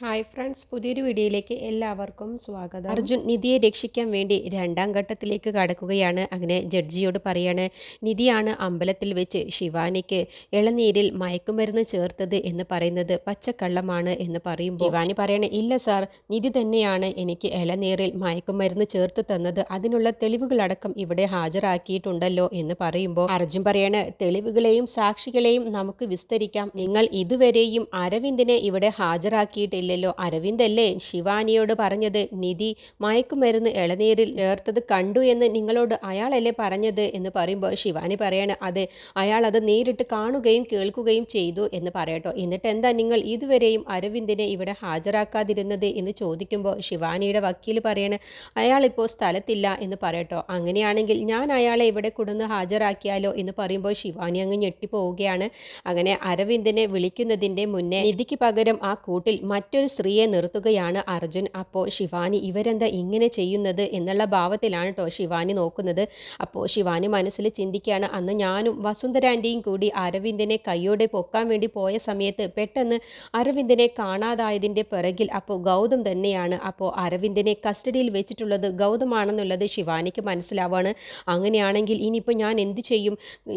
Hi friends പുതിയൊരു വീഡിയോയിലേക്ക് എല്ലാവർക്കും സ്വാഗതം. അർജുൻ നിധിയെ രക്ഷിക്കാൻ വേണ്ടി രണ്ടാം ഘട്ടത്തിലേക്ക് കടക്കുകയാണ്. അങ്ങനെ ജഡ്ജിയോട് പറയാണ് നിധിയാണ് അമ്പലത്തിൽ വെച്ച് ശിവാനിക്ക് ഇളനീരിൽ മയക്കുമരുന്ന് ചേർത്തത് എന്ന് പറയുന്നത് പച്ചക്കള്ളമാണ് എന്ന് പറയും ശിവാനി പറയണേ ഇല്ല സാർ നിധി തന്നെയാണ് എനിക്ക് ഇളനീരിൽ മയക്കുമരുന്ന് ചേർത്ത് തന്നത്. അതിനുള്ള തെളിവുകളടക്കം ഇവിടെ ഹാജരാക്കിയിട്ടുണ്ടല്ലോ എന്ന് പറയുമ്പോൾ അർജുൻ പറയാണ് തെളിവുകളെയും സാക്ഷികളെയും നമുക്ക് വിസ്തരിക്കാം. നിങ്ങൾ ഇതുവരെയും അരവിന്ദിനെ ഇവിടെ ഹാജരാക്കിയിട്ടില്ല. ഇല്ലല്ലോ. അരവിന്ദല്ലേ ശിവാനിയോട് പറഞ്ഞത് നിധി മയക്കുമരുന്ന് ഇളനീരിൽ ചേർത്തത് കണ്ടു എന്ന് നിങ്ങളോട് അയാളല്ലേ പറഞ്ഞത്? എന്ന് പറയുമ്പോൾ ശിവാനി പറയാണ് അതെ അയാൾ അത് നേരിട്ട് കാണുകയും കേൾക്കുകയും ചെയ്തു എന്ന് പറയട്ടോ. എന്നിട്ട് എന്താ നിങ്ങൾ ഇതുവരെയും അരവിന്ദിനെ ഇവിടെ ഹാജരാക്കാതിരുന്നത്? എന്ന് ചോദിക്കുമ്പോൾ ശിവാനിയുടെ വക്കീൽ പറയാണ് അയാളിപ്പോൾ സ്ഥലത്തില്ല എന്ന് പറയട്ടോ. അങ്ങനെയാണെങ്കിൽ ഞാൻ അയാളെ ഇവിടെ കൊണ്ടുവന്ന് ഹാജരാക്കിയാലോ? എന്ന് പറയുമ്പോൾ ശിവാനി അങ്ങ് ഞെട്ടിപ്പോവുകയാണ്. അങ്ങനെ അരവിന്ദിനെ വിളിക്കുന്നതിന്റെ മുന്നേ നിധിക്ക് പകരം ആ കൂട്ടിൽ മറ്റൊരു മറ്റൊരു സ്ത്രീയെ നിർത്തുകയാണ് അർജുൻ. അപ്പോൾ ശിവാനി ഇവരെന്താ ഇങ്ങനെ ചെയ്യുന്നത് എന്നുള്ള ഭാവത്തിലാണ് കേട്ടോ ശിവാനി നോക്കുന്നത്. അപ്പോൾ ശിവാനി മനസ്സിൽ ചിന്തിക്കുകയാണ് അന്ന് ഞാനും വസുന്ധരാന്റെയും കൂടി അരവിന്ദനെ കൈയോടെ പൊക്കാൻ വേണ്ടി പോയ സമയത്ത് പെട്ടെന്ന് അരവിന്ദനെ കാണാതായതിന്റെ പിറകിൽ അപ്പോൾ ഗൗതം തന്നെയാണ്. അപ്പോൾ അരവിന്ദനെ കസ്റ്റഡിയിൽ വെച്ചിട്ടുള്ളത് ഗൗതമാണെന്നുള്ളത് ശിവാനിക്ക് മനസ്സിലാവാണ്. അങ്ങനെയാണെങ്കിൽ ഇനിയിപ്പോൾ ഞാൻ എന്ത് ചെയ്യും?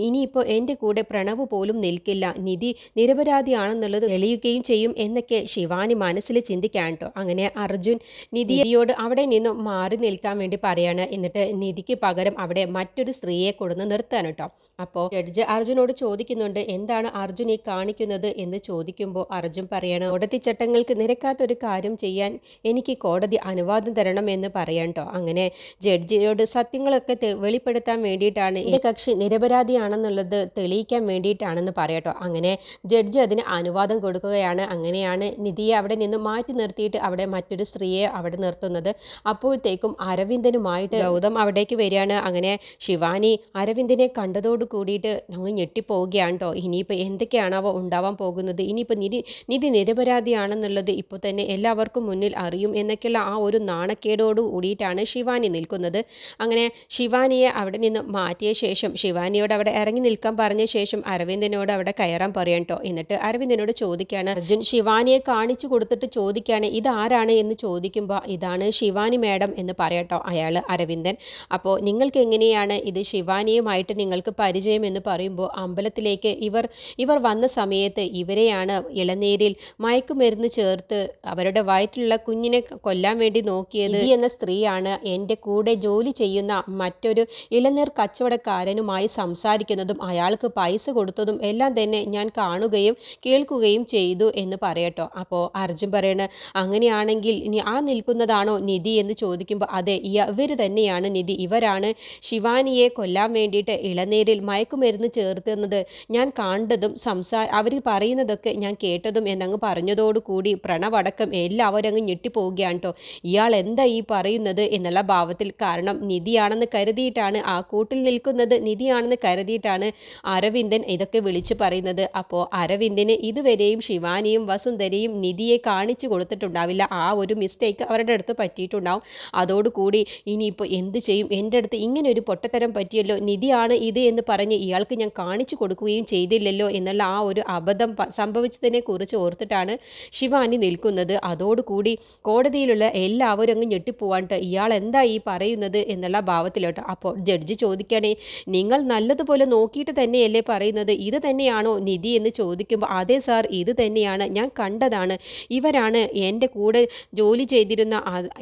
ഇനിയിപ്പോൾ എന്റെ കൂടെ പ്രണവ് പോലും നിൽക്കില്ല. നിധി നിരപരാധിയാണെന്നുള്ളത് തെളിയുകയും ചെയ്യും എന്നൊക്കെ ശിവാനി മനസ്സിൽ ചിന്തിക്കാൻ കേട്ടോ അങ്ങനെ അർജുൻ നിധിയോട് അവിടെ നിന്നും മാറി നിൽക്കാൻ വേണ്ടി പറയാണ്. എന്നിട്ട് നിധിക്ക് പകരം അവിടെ മറ്റൊരു സ്ത്രീയെ കൊടുന്ന് നിർത്താൻ കേട്ടോ അപ്പോൾ ജഡ്ജ് അർജുനോട് ചോദിക്കുന്നുണ്ട് എന്താണ് അർജുൻ ഈ കാണിക്കുന്നത്? എന്ന് ചോദിക്കുമ്പോൾ അർജുൻ പറയണം കോടതി ചട്ടങ്ങൾക്ക് നിരക്കാത്തൊരു കാര്യം ചെയ്യാൻ എനിക്ക് കോടതി അനുവാദം തരണം എന്ന് പറയണ്ടോ അങ്ങനെ ജഡ്ജിയോട് സത്യങ്ങളൊക്കെ വെളിപ്പെടുത്താൻ വേണ്ടിയിട്ടാണ് ഈ കക്ഷി നിരപരാധിയാണെന്നുള്ളത് തെളിയിക്കാൻ വേണ്ടിയിട്ടാണെന്ന് പറയട്ടോ അങ്ങനെ ജഡ്ജി അതിന് അനുവാദം കൊടുക്കുകയാണ്. അങ്ങനെയാണ് നിധിയെ അവിടെ നിന്ന് മാറ്റി നിർത്തിയിട്ട് അവിടെ മറ്റൊരു സ്ത്രീയെ അവിടെ നിർത്തുന്നത്. അപ്പോഴത്തേക്കും അരവിന്ദനുമായിട്ട് ഗൗതം അവിടേക്ക് വരികയാണ്. അങ്ങനെ ശിവാനി അരവിന്ദനെ കണ്ടതോട് കൂടിയിട്ട് ഞങ്ങൾ ഞെട്ടിപ്പോവുകയാണ് കേട്ടോ ഇനിയിപ്പോൾ എന്തൊക്കെയാണാവോ ഉണ്ടാവാൻ പോകുന്നത്? ഇനിയിപ്പോൾ നിധി നിധി നിരപരാധിയാണെന്നുള്ളത് ഇപ്പോൾ തന്നെ എല്ലാവർക്കും മുന്നിൽ അറിയും എന്നൊക്കെയുള്ള ആ ഒരു നാണക്കേടോട് കൂടിയിട്ടാണ് ശിവാനി നിൽക്കുന്നത്. അങ്ങനെ ശിവാനിയെ അവിടെ നിന്ന് മാറ്റിയ ശേഷം ശിവാനിയോട് അവിടെ ഇറങ്ങി നിൽക്കാൻ പറഞ്ഞ ശേഷം അരവിന്ദനോട് അവിടെ കയറാൻ പറയാം കേട്ടോ എന്നിട്ട് അരവിന്ദനോട് ചോദിക്കുകയാണ് അർജുൻ ശിവാനിയെ കാണിച്ചു കൊടുത്തിട്ട് ചോദിക്കുകയാണ് ഇതാരാണ് എന്ന് ചോദിക്കുമ്പോൾ ഇതാണ് ശിവാനി മാഡം എന്ന് പറയട്ടോ അയാൾ അരവിന്ദൻ. അപ്പോൾ നിങ്ങൾക്ക് എങ്ങനെയാണ് ഇത് ശിവാനിയുമായിട്ട് നിങ്ങൾക്ക് പരിചയം എന്ന് പറയുമ്പോൾ അമ്പലത്തിലേക്ക് ഇവർ ഇവർ വന്ന സമയത്ത് ഇവരെയാണ് ഇളനീരിൽ മയക്കുമരുന്ന് ചേർത്ത് അവരുടെ വയറ്റിലുള്ള കുഞ്ഞിനെ കൊല്ലാൻ വേണ്ടി നോക്കിയത്. ഈ എന്ന സ്ത്രീയാണ് എന്റെ കൂടെ ജോലി ചെയ്യുന്ന മറ്റൊരു ഇളനീർ കച്ചവടക്കാരനുമായി സംസാരിക്കുന്നതും അയാൾക്ക് പൈസ കൊടുത്തതും എല്ലാം തന്നെ ഞാൻ കാണുകയും കേൾക്കുകയും ചെയ്തു എന്ന് പറയട്ടോ. അപ്പോൾ അർജുൻ പറയണ അങ്ങനെയാണെങ്കിൽ ആ നിൽക്കുന്നതാണോ നിധി? എന്ന് ചോദിക്കുമ്പോൾ അതെ ഇവർ തന്നെയാണ് നിധി. ഇവരാണ് ശിവാനിയെ കൊല്ലാൻ വേണ്ടിയിട്ട് ഇളനീരിൽ മയക്കുമരുന്ന് ചേർത്തുന്നത് ഞാൻ കണ്ടതും സംസാ അവർ പറയുന്നതൊക്കെ ഞാൻ കേട്ടതും എന്നങ്ങ് പറഞ്ഞതോടുകൂടി പ്രണവടക്കം എല്ലാവരും അങ്ങ് ഞെട്ടിപ്പോവുകയാണ് കേട്ടോ ഇയാൾ എന്താ ഈ പറയുന്നത് എന്നുള്ള ഭാവത്തിൽ കാരണം നിധിയാണെന്ന് കരുതിയിട്ടാണ് ആ കൂട്ടിൽ നിൽക്കുന്നത് നിധിയാണെന്ന് കരുതിയിട്ടാണ് അരവിന്ദൻ ഇതൊക്കെ വിളിച്ചു പറയുന്നത്. അപ്പോൾ അരവിന്ദന് ഇതുവരെയും ശിവാനിയും വസുന്ധരയും നിധിയെ കാണിച്ചു കൊടുത്തിട്ടുണ്ടാവില്ല. ആ ഒരു മിസ്റ്റേക്ക് അവരുടെ അടുത്ത് പറ്റിയിട്ടുണ്ടാവും. അതോടുകൂടി ഇനിയിപ്പോൾ എന്ത് ചെയ്യും? എന്റെ അടുത്ത് ഇങ്ങനെ ഒരു പൊട്ടത്തരം പറ്റിയല്ലോ. നിധിയാണ് ഇത് എന്ന് പറഞ്ഞ് ഇയാൾക്ക് ഞാൻ കാണിച്ചു കൊടുക്കുകയും ചെയ്തില്ലല്ലോ എന്നുള്ള ആ ഒരു അബദ്ധം സംഭവിച്ചതിനെ കുറിച്ച് ഓർത്തിട്ടാണ് ശിവാനി നിൽക്കുന്നത്. അതോടുകൂടി കോടതിയിലുള്ള എല്ലാവരും അങ്ങ് ഞെട്ടിപ്പോവാണ്ട് ഇയാൾ എന്താ ഈ പറയുന്നത് എന്നുള്ള ഭാവത്തിലോട്ട്. അപ്പോൾ ജഡ്ജി ചോദിക്കണേ നിങ്ങൾ നല്ലതുപോലെ നോക്കിയിട്ട് തന്നെയല്ലേ പറയുന്നത്? ഇത് തന്നെയാണോ നിധി എന്ന് ചോദിക്കുമ്പോൾ അതെ സാർ ഇത് തന്നെയാണ്. ഞാൻ കണ്ടതാണ്. ഇവരാണ് എന്റെ കൂടെ ജോലി ചെയ്തിരുന്ന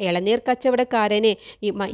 ഇളനീർ കച്ചവടക്കാരനെ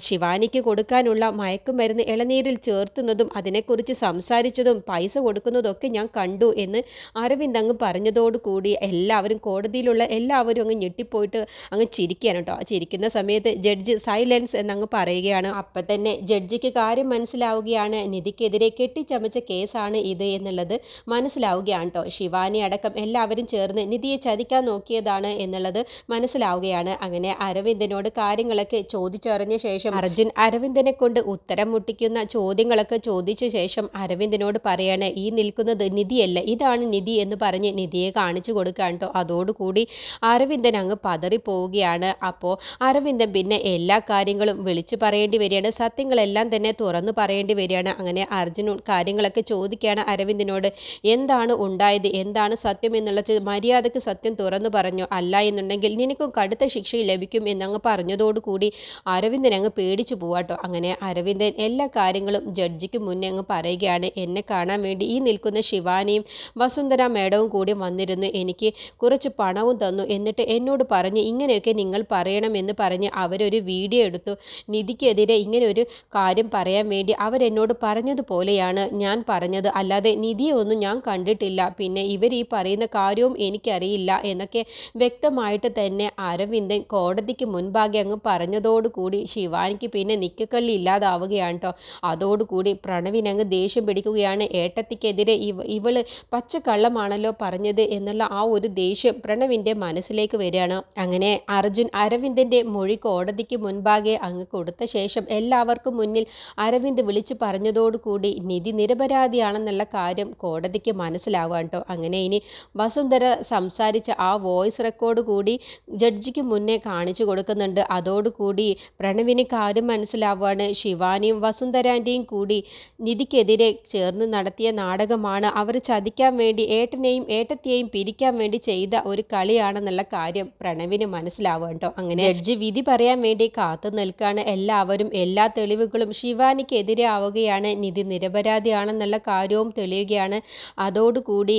ശിവാനിക്ക് കൊടുക്കാനുള്ള മയക്കുമരുന്ന് ഇളനീരിൽ ചേർത്തുന്നതും അതിനെക്കുറിച്ച് സംസാരിച്ചതും പൈസ കൊടുക്കുന്നതൊക്കെ ഞാൻ കണ്ടു എന്ന് അരവിന്ദ് അങ്ങ് പറഞ്ഞതോടുകൂടി എല്ലാവരും കോടതിയിലുള്ള എല്ലാവരും അങ്ങ് ഞെട്ടിപ്പോയിട്ട് അങ്ങ് ചിരിക്കുകയാണ് കേട്ടോ. ചിരിക്കുന്ന സമയത്ത് ജഡ്ജ് സൈലൻസ് എന്നങ്ങ് പറയുകയാണ് അപ്പം തന്നെ ജഡ്ജിക്ക് കാര്യം മനസ്സിലാവുകയാണ്. നിധിക്കെതിരെ കെട്ടിച്ചമച്ച കേസാണ് ഇത് എന്നുള്ളത് മനസ്സിലാവുകയാണ് കേട്ടോ. ശിവാനി അടക്കം എല്ലാവരും ചേർന്ന് നിധിയെ ചതിക്കാൻ നോക്കിയതാണ് എന്നുള്ളത് മനസ്സിലാവുകയാണ്. അങ്ങനെ അരവിന്ദനോട് കാര്യങ്ങളൊക്കെ ചോദിച്ചറിഞ്ഞ ശേഷം അർജുൻ അരവിന്ദനെ കൊണ്ട് ഉത്തരം മുട്ടിക്കുന്ന ചോദ്യങ്ങളൊക്കെ ചോദിച്ച ശേഷം ശേഷം അരവിന്ദനോട് പറയാണ് ഈ നിൽക്കുന്നത് നിധിയല്ല ഇതാണ് നിധി എന്ന് പറഞ്ഞ് നിധിയെ കാണിച്ചു കൊടുക്കാൻ കേട്ടോ. അതോടുകൂടി അരവിന്ദൻ അങ്ങ് പതറിപ്പോവുകയാണ് അപ്പോൾ അരവിന്ദൻ പിന്നെ എല്ലാ കാര്യങ്ങളും വിളിച്ചു പറയേണ്ടി വരികയാണ്. സത്യങ്ങളെല്ലാം തന്നെ തുറന്നു പറയേണ്ടി വരികയാണ്. അങ്ങനെ അർജുൻ കാര്യങ്ങളൊക്കെ ചോദിക്കുകയാണ് അരവിന്ദനോട്. എന്താണ് ഉണ്ടായത്? എന്താണ് സത്യം? എന്നുള്ളത് മര്യാദയ്ക്ക് സത്യം തുറന്നു പറഞ്ഞു. അല്ല എന്നുണ്ടെങ്കിൽ നിനക്കും കടുത്ത ശിക്ഷ ലഭിക്കും എന്നങ്ങ് പറഞ്ഞതോടുകൂടി അരവിന്ദൻ അങ്ങ് പേടിച്ചു പോവാട്ടോ അങ്ങനെ അരവിന്ദൻ എല്ലാ കാര്യങ്ങളും ജഡ്ജിക്ക് മുന്നേ അങ്ങ് പറയുകയാണ്. എന്നെ കാണാൻ വേണ്ടി ഈ നിൽക്കുന്ന ശിവാനിയും വസുന്ധര മേഡവും കൂടി വന്നിരുന്നു. എനിക്ക് കുറച്ച് പണവും തന്നു. എന്നിട്ട് എന്നോട് പറഞ്ഞു ഇങ്ങനെയൊക്കെ നിങ്ങൾ പറയണമെന്ന് പറഞ്ഞ് അവരൊരു വീഡിയോ എടുത്തു. നിധിക്കെതിരെ ഇങ്ങനെ ഒരു കാര്യം പറയാൻ വേണ്ടി അവരെന്നോട് പറഞ്ഞതുപോലെയാണ് ഞാൻ പറഞ്ഞത്. അല്ലാതെ നിധിയെ ഒന്നും ഞാൻ കണ്ടിട്ടില്ല. പിന്നെ ഇവർ ഈ പറയുന്ന കാര്യവും എനിക്കറിയില്ല എന്നൊക്കെ വ്യക്തമായിട്ട് തന്നെ അരവിന്ദൻ കോടതിക്ക് മുൻപാകെ അങ്ങ് പറഞ്ഞതോടുകൂടി ശിവാനിക്ക് പിന്നെ നിക്കക്കള്ളി ഇല്ലാതാവുകയാണ് കേട്ടോ അതോടുകൂടി പ്രണവിനങ്ങ് ദേഷ്യം പിടിക്കുകയാണ്. ഏട്ടത്തിക്കെതിരെ ഇവ ഇവൾ പച്ചക്കള്ളമാണല്ലോ പറഞ്ഞത് എന്നുള്ള ആ ഒരു ദേഷ്യം പ്രണവിന്റെ മനസ്സിലേക്ക് വരികയാണ്. അങ്ങനെ അർജുൻ അരവിന്ദന്റെ മൊഴി കോടതിക്ക് മുൻപാകെ അങ്ങ് കൊടുത്ത ശേഷം എല്ലാവർക്കും മുന്നിൽ അരവിന്ദ് വിളിച്ചു പറഞ്ഞതോടുകൂടി നിധി നിരപരാധിയാണെന്നുള്ള കാര്യം കോടതിക്ക് മനസ്സിലാവുക കേട്ടോ. അങ്ങനെ ഇനി വസുന്ധര സംസാരിച്ച ആ വോയിസ് റെക്കോർഡ് കൂടി ജഡ്ജിക്ക് മുന്നേ കാണിച്ചു കൊടുക്കുന്നുണ്ട്. അതോടുകൂടി പ്രണവിന് കാര്യം മനസ്സിലാവുകയാണ്. ശിവാനിയും വസുന്ധരാന്റെയും കൂടി നിധിക്കെതിരെ ചേർന്ന് നടത്തിയ നാടകമാണ്. അവർ ചതിക്കാൻ വേണ്ടി ഏട്ടനെയും ഏട്ടത്തെയും പിരിക്കാൻ വേണ്ടി ചെയ്ത ഒരു കളിയാണെന്നുള്ള കാര്യം പ്രണവിന് മനസ്സിലാവുക കേട്ടോ. അങ്ങനെ ജഡ്ജി വിധി പറയാൻ വേണ്ടി കാത്തു നിൽക്കാണ് എല്ലാവരും. എല്ലാ തെളിവുകളും ശിവാനിക്കെതിരെ ആവുകയാണ്. നിധി നിരപരാധിയാണെന്നുള്ള കാര്യവും തെളിയുകയാണ്. അതോടുകൂടി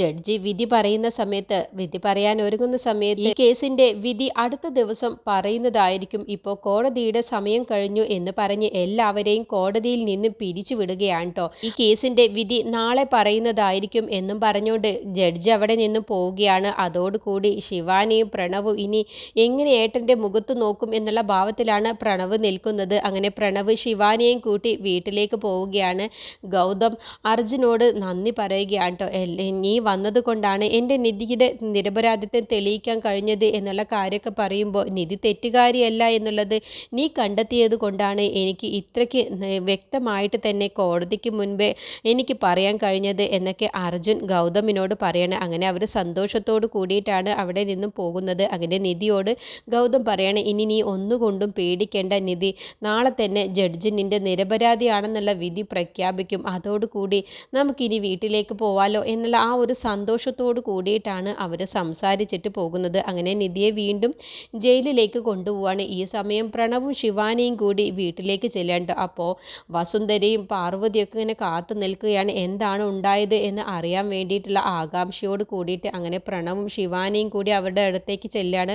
ജഡ്ജി വിധി പറയുന്ന സമയത്ത് വിധി പറയാൻ ഒരുങ്ങുന്ന സമയത്ത് ഈ കേസിന്റെ വിധി അടുത്ത ദിവസം പറയുന്നതായിരിക്കും. ഇപ്പോൾ കോടതിയുടെ സമയം കഴിഞ്ഞു എന്ന് പറഞ്ഞ് എല്ലാവരെയും കോടതിയിൽ നിന്ന് പിരിച്ചു വിടുകയാണ് കേട്ടോ ഈ കേസിന്റെ വിധി നാളെ പറയുന്നതായിരിക്കും എന്നും പറഞ്ഞുകൊണ്ട് ജഡ്ജി അവിടെ നിന്ന് പോവുകയാണ്. അതോടുകൂടി ശിവാനിയും പ്രണവും ഇനി എങ്ങനെ ഏട്ടന്റെ മുഖത്ത് നോക്കും എന്നുള്ള ഭാവത്തിലാണ് പ്രണവ് നിൽക്കുന്നത്. അങ്ങനെ പ്രണവ് ശിവാനിയെയും കൂട്ടി വീട്ടിലേക്ക് പോവുകയാണ്. ഗൗതം അർജുനോട് നന്ദി പറയുകയാണ് കേട്ടോ നീ വന്നത് കൊണ്ടാണ് എന്റെ നിധിയുടെ നിരപരാധിത്വം തെളിയിക്കാൻ കഴിഞ്ഞത് എന്നുള്ള കാര്യമൊക്കെ പറയുമ്പോൾ നിധി തെറ്റുകാരിയല്ല എന്നുള്ളത് നീ കണ്ടെത്തിയത് കൊണ്ടാണ് എനിക്ക് ഇത്രയ്ക്ക് വ്യക്തമായിട്ട് തന്നെ കോടതിക്ക് മുൻപേ എനിക്ക് പറയാൻ കഴിഞ്ഞത് എന്നൊക്കെ അർജുൻ ഗൗതമിനോട് പറയണം. അങ്ങനെ അവർ സന്തോഷത്തോട് കൂടിയിട്ടാണ് അവിടെ നിന്നും പോകുന്നത്. അങ്ങനെ നിധിയോട് ഗൗതം പറയണം ഇനി നീ ഒന്നുകൊണ്ടും പേടിക്കേണ്ട നിധി. നാളെ തന്നെ ജഡ്ജി നിന്റെ നിരപരാധിയാണെന്നുള്ള വിധി പ്രഖ്യാപിക്കും. അതോടുകൂടി നമുക്കിനി വീട്ടിലേക്ക് പോവാലോ എന്നുള്ള ആ ഒരു സന്തോഷത്തോട് കൂടിയിട്ടാണ് അവർ സംസാരിച്ചിട്ട് പോകുന്നത്. അങ്ങനെ നിധിയെ വീണ്ടും ജയിലിലേക്ക് കൊണ്ടുപോവാണ്. ഈ സമയം പ്രണവും ശിവാനിയും കൂടി വീട്ടിലേക്ക് ചെല്ലേണ്ട അപ്പോൾ വസുന്ധരയും പാർവതിയൊക്കെ ഇങ്ങനെ കാത്തു നിൽക്കുകയാണ്. എന്താണ് ഉണ്ടായത് എന്ന് അറിയാൻ വേണ്ടിയിട്ടുള്ള ആകാംക്ഷയോട് കൂടിയിട്ട് അങ്ങനെ പ്രണവും ശിവാനിയും കൂടി അവരുടെ അടുത്തേക്ക് ചെല്ലുകയാണ്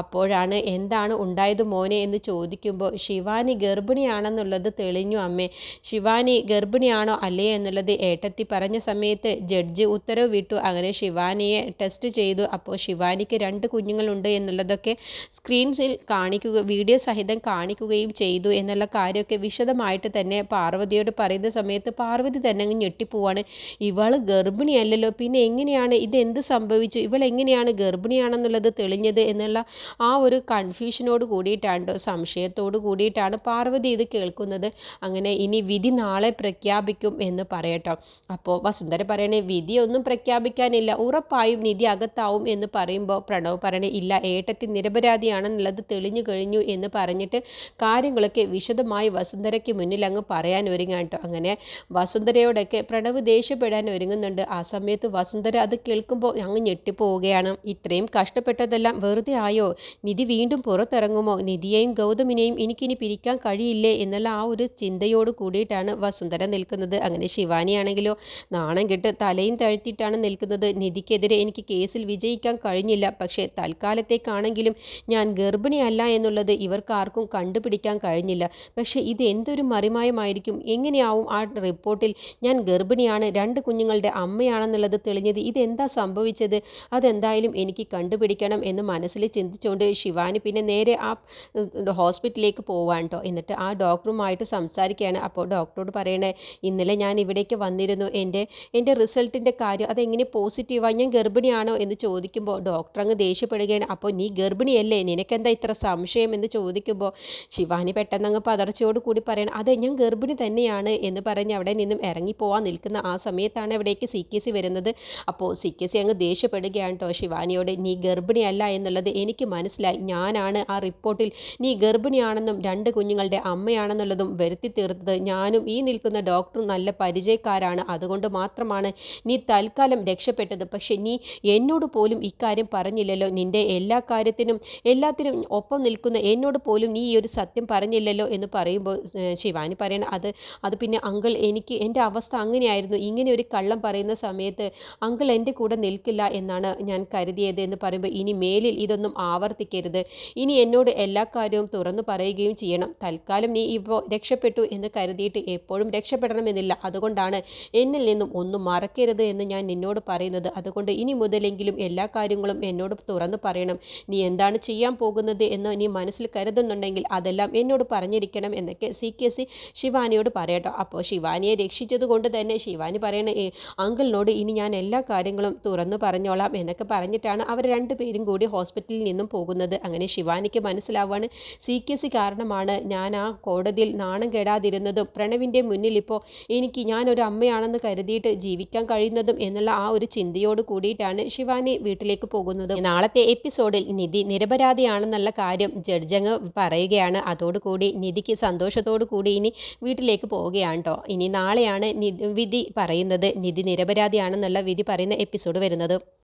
അപ്പോഴാണ് എന്താണ് ഉണ്ടായത് മോനെ എന്ന് ചോദിക്കുമ്പോൾ ശിവാനി ഗർഭിണിയാണെന്നുള്ളത് തെളിഞ്ഞു അമ്മേ. ശിവാനി ഗർഭിണിയാണോ അല്ലേ എന്നുള്ളത് ഏട്ടത്തി പറഞ്ഞ സമയത്ത് ജഡ്ജി ഉത്തരവ് വിട്ടു. അങ്ങനെ ശിവാനിയെ ടെസ്റ്റ് ചെയ്തു. അപ്പോൾ ശിവാനിക്ക് രണ്ട് കുഞ്ഞുങ്ങളുണ്ട് എന്നുള്ളതൊക്കെ സ്ക്രീൻസിൽ കാണിക്കുക വീഡിയോ സഹിതം കാണിക്കുകയും ചെയ്തു എന്നുള്ള കാര്യമൊക്കെ വിശദമായിട്ട് തന്നെ പാർവതിയോട് പറയുന്ന സമയത്ത് പാർവതി തന്നെ അങ്ങ് ഞെട്ടിപ്പോവാണ്. ഇവൾ ഗർഭിണിയല്ലല്ലോ. പിന്നെ എങ്ങനെയാണ്? ഇത് എന്ത് സംഭവിച്ചു? ഇവൾ എങ്ങനെയാണ് ഗർഭിണിയാണെന്നുള്ളത് തെളിഞ്ഞത്? എന്നുള്ള ആ ഒരു കൺഫ്യൂഷനോട് കൂടിയിട്ടാണ് സംശയത്തോട് കൂടിയിട്ടാണ് പാർവതി ഇത് കേൾക്കുന്നത്. അങ്ങനെ ഇനി വിധി നാളെ പ്രഖ്യാപിക്കും എന്ന് പറയട്ടോ. അപ്പോൾ വസുന്ധര പറയണേ വിധിയൊന്നും പ്രഖ്യാപിക്കാനില്ല. ഉറപ്പായും നിധി അകത്താവും എന്ന് പറയുമ്പോൾ പ്രണവ് പറയണേ ഇല്ല ഏട്ടത്തി നിരപരാധിയാണെന്നുള്ളത് തെളിഞ്ഞു കഴിഞ്ഞു എന്ന് പറഞ്ഞിട്ട് കാര്യങ്ങളൊക്കെ വിശദമായി വസുന്ധരയ്ക്ക് മുന്നിൽ അങ്ങ് പറയാൻ ഒരുങ്ങാട്ടോ അങ്ങനെ വസുന്ധരയോടൊക്കെ പ്രണവ് ദേഷ്യപ്പെടാൻ ഒരുങ്ങുന്നുണ്ട്. ആ സമയത്ത് വസുന്ധര അത് കേൾക്കുമ്പോൾ അങ്ങ് ഞെട്ടിപ്പോവുകയാണ്. ഇത്രയും കഷ്ടപ്പെട്ടതെല്ലാം വെറുതെ ആയോ? നിധി വീണ്ടും പുറത്തിറങ്ങുമോ? നിധിയെയും ഗൗതമിനെയും എനിക്കിനി പിരിക്കാൻ കഴിയില്ലേ? എന്നുള്ള ആ ഒരു ചിന്തയോട് കൂടിയിട്ടാണ് വസുന്ധര നിൽക്കുന്നത്. അങ്ങനെ ശിവാനിയാണെങ്കിലോ നാണം കെട്ട് തലയും തഴുത്തിയിട്ടാണ് നിൽക്കുന്നത്. നിധിക്കെതിരെ എനിക്ക് കേസിൽ വിജയിക്കാൻ കഴിഞ്ഞില്ല. പക്ഷേ തൽക്കാലത്തേക്കാണെങ്കിലും ഞാൻ ഗർഭിണിയല്ല എന്നുള്ളത് ഇവർക്കാർക്കും കണ്ടുപിടിക്കാൻ കഴിഞ്ഞില്ല. പക്ഷേ ഇത് എന്തൊരു മറിമായമായിരിക്കും? എങ്ങനെയാവും ആ റിപ്പോർട്ടിൽ ഞാൻ ഗർഭിണിയാണ് രണ്ട് കുഞ്ഞുങ്ങളുടെ അമ്മയാണെന്നുള്ളത് തെളിഞ്ഞത്. ഇതെന്താ സംഭവിച്ചത്? അതെന്തായാലും എനിക്ക് കണ്ടുപിടിക്കണം എന്ന് മനസ്സിൽ ചിന്തിച്ചുകൊണ്ട് ശിവാനി പിന്നെ നേരെ ആ ഹോസ്പിറ്റലിലേക്ക് പോവാൻ കേട്ടോ എന്നിട്ട് ആ ഡോക്ടറുമായിട്ട് സംസാരിക്കുകയാണ്. അപ്പോൾ ഡോക്ടറോട് പറയണേ ഇന്നലെ ഞാൻ ഇവിടേക്ക് വന്നിരുന്നു. എന്റെ എന്റെ റിസൾട്ടിന്റെ കാര്യം അതെങ്ങനെ പോസിറ്റീവാണ് ഞാൻ ഗർഭിണിയാണോ? എന്ന് ചോദിക്കുമ്പോൾ ഡോക്ടർ അങ്ങ് ദേഷ്യപ്പെടുകയാണ്. അപ്പോൾ നീ ഗർഭിണിയല്ലേ? നിനക്കെന്താ ഇത്ര സംശയം? എന്ന് ചോദിക്കുമ്പോൾ ശിവാനി പെട്ടെന്ന് അങ്ങ് പതർച്ചയോട് കൂടി പറയണം അതെ ഞാൻ ഗർഭിണി തന്നെയാണ് എന്ന് എന്ന് പറഞ്ഞ് അവിടെ നിന്നും ഇറങ്ങിപ്പോവാൻ നിൽക്കുന്ന ആ സമയത്താണ് അവിടേക്ക് സി കെ സി വരുന്നത്. അപ്പോൾ സി കെ സി അങ്ങ് ദേഷ്യപ്പെടുകയാണ് കേട്ടോ ശിവാനിയോട്. നീ ഗർഭിണിയല്ല എന്നുള്ളത് എനിക്ക് മനസ്സിലായി. ഞാനാണ് ആ റിപ്പോർട്ടിൽ നീ ഗർഭിണിയാണെന്നും രണ്ട് കുഞ്ഞുങ്ങളുടെ അമ്മയാണെന്നുള്ളതും വരുത്തി തീർത്തത്. ഞാനും ഈ നിൽക്കുന്ന ഡോക്ടറും നല്ല പരിചയക്കാരാണ്. അതുകൊണ്ട് മാത്രമാണ് നീ തൽക്കാലം രക്ഷപ്പെട്ടത്. പക്ഷേ നീ എന്നോട് പോലും ഇക്കാര്യം പറഞ്ഞില്ലല്ലോ. നിന്റെ എല്ലാ കാര്യത്തിനും എല്ലാത്തിനും ഒപ്പം നിൽക്കുന്ന എന്നോട് പോലും നീ ഈ ഒരു സത്യം പറഞ്ഞില്ലല്ലോ എന്ന് പറയുമ്പോൾ ശിവാനി പറയണം അത് അത് പിന്നെ അങ്കിൾ എനിക്ക് എന്റെ അവസ്ഥ അങ്ങനെയായിരുന്നു. ഇങ്ങനെ ഒരു കള്ളം പറയുന്ന സമയത്ത് അങ്കിൾ എന്റെ കൂടെ നിൽക്കില്ല എന്നാണ് ഞാൻ കരുതിയത് എന്ന് പറയുമ്പോൾ ഇനി മേലിൽ ഇതൊന്നും ആവർത്തിക്കരുത്. ഇനി എന്നോട് എല്ലാ കാര്യവും തുറന്നു പറയുകയും ചെയ്യണം. തൽക്കാലം നീ ഇപ്പോൾ രക്ഷപ്പെട്ടു എന്ന് കരുതിയിട്ട് എപ്പോഴും രക്ഷപ്പെടണമെന്നില്ല. അതുകൊണ്ടാണ് എന്നിൽ നിന്നും ഒന്നും മറക്കരുത് എന്ന് ഞാൻ നിന്നോട് പറയുന്നത്. അതുകൊണ്ട് ഇനി മുതലെങ്കിലും എല്ലാ കാര്യങ്ങളും എന്നോട് തുറന്നു പറയണം. നീ എന്താണ് ചെയ്യാൻ പോകുന്നത് എന്ന് നീ മനസ്സിൽ കരുതുന്നുണ്ടെങ്കിൽ അതെല്ലാം എന്നോട് പറഞ്ഞിരിക്കണം എന്നൊക്കെ സി കെ സി ശിവാനിയോട് പറയട്ടോ. അപ്പോൾ ശിവാനിയെ രക്ഷിച്ചത് കൊണ്ട് തന്നെ ശിവാനി പറയണ അങ്കിളിനോട് ഇനി ഞാൻ എല്ലാ കാര്യങ്ങളും തുറന്നു പറഞ്ഞോളാം എന്നൊക്കെ പറഞ്ഞിട്ടാണ് അവർ രണ്ടുപേരും കൂടി ഹോസ്പിറ്റലിൽ നിന്നും പോകുന്നത്. അങ്ങനെ ശിവാനിക്ക് മനസ്സിലാവാണ് സി കെ സി കാരണമാണ് ഞാൻ ആ കോടതിയിൽ നാണം കെടാതിരുന്നതും പ്രണവിന്റെ മുന്നിൽ ഇപ്പോൾ എനിക്ക് ഞാനൊരു അമ്മയാണെന്ന് കരുതിയിട്ട് ജീവിക്കാൻ കഴിയുന്നതും എന്നുള്ള ആ ഒരു ചിന്തയോട് കൂടിയിട്ടാണ് ശിവാനി വീട്ടിലേക്ക് പോകുന്നത്. നാളത്തെ എപ്പിസോഡിൽ നിധി നിരപരാധിയാണെന്നുള്ള കാര്യം ജഡ്ജങ്ങ് പറയുകയാണ്. അതോടുകൂടി നിധിക്ക് സന്തോഷത്തോടു കൂടി ഇനി വീട്ടിലേക്ക് പോവുകയാണ്. കേട്ടോ. ഇനി നാളെയാണ് വിധി പറയുന്നത്. നിധി നിരപരാധിയാണെന്നുള്ള വിധി പറയുന്ന എപ്പിസോഡ് വരുന്നത്.